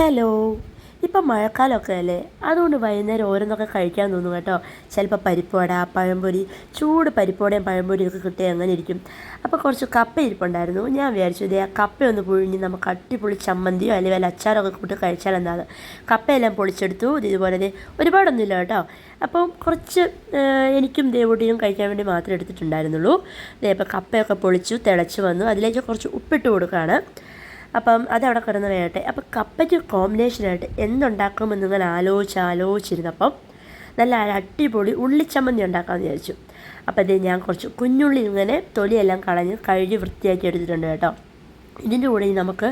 Hello. ഇപ്പം മഴക്കാലമൊക്കെ അല്ലേ? അതുകൊണ്ട് വൈകുന്നേരം ഓരോന്നൊക്കെ കഴിക്കാൻ തോന്നും കേട്ടോ. ചിലപ്പോൾ പരിപ്പുവട പഴംപൊരി ചൂട് പരിപ്പുവടയും പഴംപൊരിയും ഒക്കെ കിട്ടിയാൽ അങ്ങനെ ഇരിക്കും? അപ്പോൾ കുറച്ച് കപ്പ ഇരിപ്പുണ്ടായിരുന്നു. ഞാൻ വിചാരിച്ചു ഇതേ കപ്പയൊന്ന് പുഴിഞ്ഞ് നമുക്ക് അടിപൊളി ചമ്മന്തിയോ അല്ലെങ്കിൽ വല്ല അച്ചാറൊക്കെ കൂട്ടി കഴിച്ചാൽ എന്താണ് കപ്പയെല്ലാം പൊളിച്ചെടുത്തു. ഇത് ഇതുപോലെ ഒരുപാടൊന്നുമില്ല കേട്ടോ. അപ്പോൾ കുറച്ച് എനിക്കും ദേവോട്ടിയും കഴിക്കാൻ വേണ്ടി മാത്രമേ എടുത്തിട്ടുണ്ടായിരുന്നുള്ളൂ. ഇതേ ഇപ്പോൾ കപ്പയൊക്കെ പൊളിച്ചു തിളച്ച് വന്നു. അതിലേക്ക് കുറച്ച് ഉപ്പിട്ട് കൊടുക്കുകയാണ്. അപ്പം അതവിടെ കിടന്ന് വേകട്ടെ. അപ്പം കപ്പയ്ക്ക് കോമ്പിനേഷനായിട്ട് എന്തുണ്ടാക്കുമെന്ന് ഇങ്ങനെ ആലോചിച്ച് ആലോചിച്ചിരുന്നപ്പം നല്ല അടിപൊളി ഉള്ളിച്ചമ്മന്തി ഉണ്ടാക്കാമെന്ന് വിചാരിച്ചു. അപ്പോൾ ഇത് ഞാൻ കുറച്ച് കുഞ്ഞുള്ളി ഇങ്ങനെ തൊലിയെല്ലാം കളഞ്ഞ് കഴുകി വൃത്തിയാക്കി എടുത്തിട്ടുണ്ട് കേട്ടോ. ഇതിന്റെ കൂടെ നമുക്ക്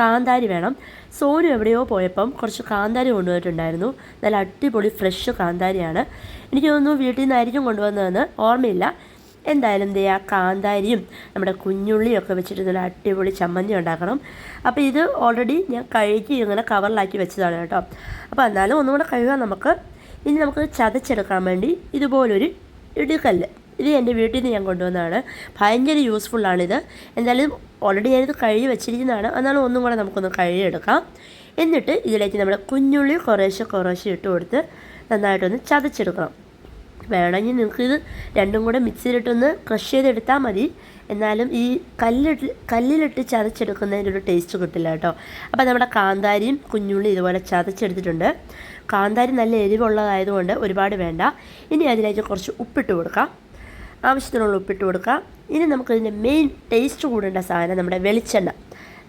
കാന്താരി വേണം. സോനു എവിടെയോ പോയപ്പം കുറച്ച് കാന്താരി കൊണ്ടുപോയിട്ടുണ്ടായിരുന്നു നല്ല അടിപൊളി ഫ്രഷ് കാന്താരിയാണ്. എനിക്ക് തോന്നുന്നു വീട്ടിൽ നിന്നായിരിക്കും കൊണ്ടുവന്നതെന്ന് ഓർമ്മയില്ല. എന്തായാലും ദേ ആ കാന്താരിയും നമ്മുടെ കുഞ്ഞുള്ളിയും ഒക്കെ വെച്ചിട്ട് നല്ല അടിപൊളി ചമ്മന്തി ഉണ്ടാക്കണം. അപ്പോൾ ഇത് ഓൾറെഡി ഞാൻ കഴുകി ഇങ്ങനെ കവറിലാക്കി വെച്ചതാണ് കേട്ടോ. അപ്പോൾ എന്നാലും ഒന്നും കൂടെ കഴുകാൻ നമുക്ക് ഇനി നമുക്ക് ചതച്ചെടുക്കാൻ വേണ്ടി ഇതുപോലൊരു ഇടുക്കല്ല് ഇത് എന്റെ വീട്ടിൽ നിന്ന് ഞാൻ കൊണ്ടുവന്നതാണ്. ഭയങ്കര യൂസ്ഫുള്ളാണിത് എന്തായാലും ഓൾറെഡി ഞാനിത് കഴുകി വെച്ചിരിക്കുന്നതാണ്. എന്നാലും ഒന്നും കൂടെ നമുക്കൊന്ന് കഴുകിയെടുക്കാം. എന്നിട്ട് ഇതിലേക്ക് നമ്മുടെ കുഞ്ഞുള്ളി കുറേശ്ശെ കുറേശ്ശെ ഇട്ട് കൊടുത്ത് നന്നായിട്ടൊന്ന് ചതച്ചെടുക്കണം. വേണമെങ്കിൽ നിങ്ങൾക്ക് ഇത് രണ്ടും കൂടെ മിക്സിയിലിട്ടൊന്ന് ക്രഷ് ചെയ്തെടുത്താൽ മതി. എന്നാലും ഈ കല്ലിട്ട് കല്ലിലിട്ട് ചതച്ചെടുക്കുന്നതിന്റെ ഒരു ടേസ്റ്റ് കിട്ടില്ല കേട്ടോ. അപ്പോൾ നമ്മുടെ കാന്താരിയും കുഞ്ഞുള്ളി ഇതുപോലെ ചതച്ചെടുത്തിട്ടുണ്ട്. കാന്താരി നല്ല എരിവുള്ളതായതുകൊണ്ട് ഒരുപാട് വേണ്ട. ഇനി അതിലേക്ക് കുറച്ച് ഉപ്പിട്ട് കൊടുക്കാം. ആവശ്യത്തിനുള്ള ഉപ്പിട്ട് കൊടുക്കാം. ഇനി നമുക്കിതിന്റെ മെയിൻ ടേസ്റ്റ് കൂടേണ്ട സാധനം നമ്മുടെ വെളിച്ചെണ്ണ.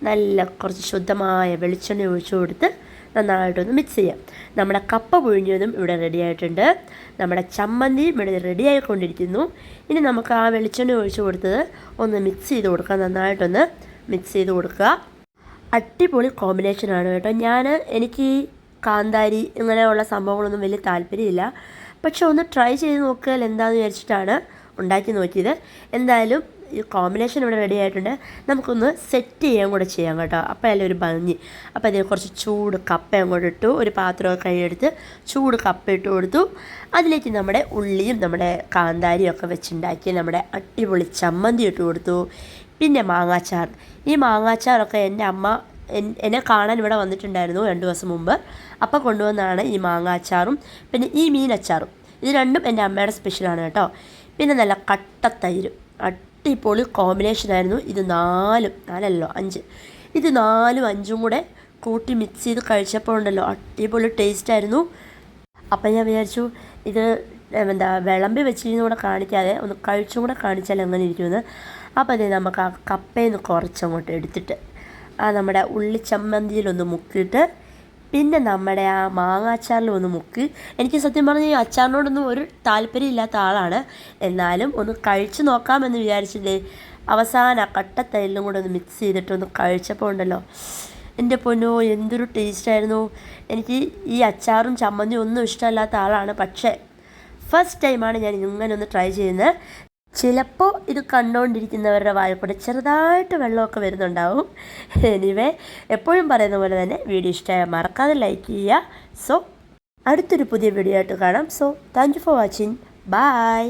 നല്ല കുറച്ച് ശുദ്ധമായ വെളിച്ചെണ്ണ ഒഴിച്ചു കൊടുത്ത് നന്നായിട്ടൊന്ന് മിക്സ് ചെയ്യാം. നമ്മുടെ കപ്പ പുഴുങ്ങിയതും ഇവിടെ റെഡി ആയിട്ടുണ്ട്. നമ്മുടെ ചമ്മന്തിയും ഇവിടെ റെഡി ആയിക്കൊണ്ടിരിക്കുന്നു. ഇനി നമുക്ക് ആ വെളിച്ചെണ്ണ ഒഴിച്ചു കൊടുത്തത് ഒന്ന് മിക്സ് ചെയ്ത് കൊടുക്കുക നന്നായിട്ടൊന്ന് മിക്സ് ചെയ്ത് കൊടുക്കുക. അടിപൊളി കോമ്പിനേഷനാണ് കേട്ടോ. ഞാൻ എനിക്ക് കാന്താരി ഇങ്ങനെയുള്ള സംഭവങ്ങളൊന്നും വലിയ താല്പര്യമില്ല. പക്ഷെ ഒന്ന് ട്രൈ ചെയ്ത് നോക്കിയാൽ എന്താണെന്ന് വിചാരിച്ചിട്ടാണ് ഉണ്ടാക്കി നോക്കിയത്. എന്തായാലും ഈ കോമ്പിനേഷൻ ഇവിടെ റെഡി ആയിട്ടുണ്ട്. നമുക്കൊന്ന് സെറ്റ് ചെയ്യാൻ കൂടെ ചെയ്യാം കേട്ടോ. അപ്പോൾ അതിൽ ഒരു ഭംഗി. അപ്പോൾ അതിന് കുറച്ച് ചൂട് കപ്പ അങ്ങോട്ട് ഇട്ടു. ഒരു പാത്രമൊക്കെ കൈയെടുത്ത് ചൂട് കപ്പ ഇട്ട് കൊടുത്തു. അതിലേക്ക് നമ്മുടെ ഉള്ളിയും നമ്മുടെ കാന്താരിയും ഒക്കെ വെച്ചുണ്ടാക്കി നമ്മുടെ അടിപൊളി ചമ്മന്തി ഇട്ട് കൊടുത്തു. പിന്നെ മാങ്ങാച്ചാർ. ഈ മാങ്ങാച്ചാറൊക്കെ എന്റെ അമ്മ എന്നെ കാണാൻ ഇവിടെ വന്നിട്ടുണ്ടായിരുന്നു രണ്ട് ദിവസം മുമ്പ്. അപ്പോൾ കൊണ്ടുവന്നാണ് ഈ മാങ്ങാച്ചാറും പിന്നെ ഈ മീനച്ചാറും. ഇത് രണ്ടും എന്റെ അമ്മയുടെ സ്പെഷ്യലാണ് കേട്ടോ. പിന്നെ നല്ല കട്ടത്തൈര് അടിപൊളി കോമ്പിനേഷനായിരുന്നു ഇത് നാലും നാലല്ലോ അഞ്ച്. ഇത് നാലും അഞ്ചും കൂടെ കൂട്ടി മിക്സ് ചെയ്ത് കഴിച്ചപ്പോൾ ഉണ്ടല്ലോ അടിപൊളി ടേസ്റ്റ് ആയിരുന്നു. അപ്പം ഞാൻ വിചാരിച്ചു ഇത് എന്താ വിളമ്പി വെച്ചിരുന്നു കൂടെ കാണിക്കാതെ ഒന്ന് കഴിച്ചും കൂടെ കാണിച്ചാൽ എങ്ങനെ ഇരിക്കുമെന്ന് അപ്പോൾ അതേ നമുക്ക് ആ കപ്പയിൽ നിന്ന് കുറച്ചങ്ങോട്ട് എടുത്തിട്ട് ആ നമ്മുടെ ഉള്ളി ചമ്മന്തിയിലൊന്ന് മുക്കിയിട്ട് പിന്നെ നമ്മുടെ ആ മാങ്ങാച്ചാറിലും ഒന്ന് മുക്ക്. എനിക്ക് സത്യം പറഞ്ഞാൽ ഈ അച്ചാറിനോടൊന്നും ഒരു താല്പര്യമില്ലാത്ത ആളാണ്. എന്നാലും ഒന്ന് കഴിച്ചു നോക്കാമെന്ന് വിചാരിച്ചില്ലേ അവസാന കട്ട തൈലും കൂടെ ഒന്ന് മിക്സ് ചെയ്തിട്ട് ഒന്ന് കഴിച്ചപ്പോൾ ഉണ്ടല്ലോ. എന്റെ പൊന്നോ എന്തൊരു ടേസ്റ്റായിരുന്നു എനിക്ക് ഈ അച്ചാറും ചമ്മന്തിയും ഒന്നും ഇഷ്ടമല്ലാത്ത ആളാണ്. പക്ഷേ ഫസ്റ്റ് ടൈമാണ് ഞാൻ ഇങ്ങനെ ഒന്ന് ട്രൈ ചെയ്യുന്നത്. ചിലപ്പോൾ ഇത് കണ്ടുകൊണ്ടിരിക്കുന്നവരുടെ വായ്പയുടെ ചെറുതായിട്ട് വെള്ളമൊക്കെ വരുന്നുണ്ടാവും. എനിവേ എപ്പോഴും പറയുന്ന പോലെ തന്നെ വീഡിയോ ഇഷ്ടമായാൽ മറക്കാതെ ലൈക്ക് ചെയ്യുക. സോ അടുത്തൊരു പുതിയ വീഡിയോ ആയിട്ട് കാണാം. So thank you for watching bye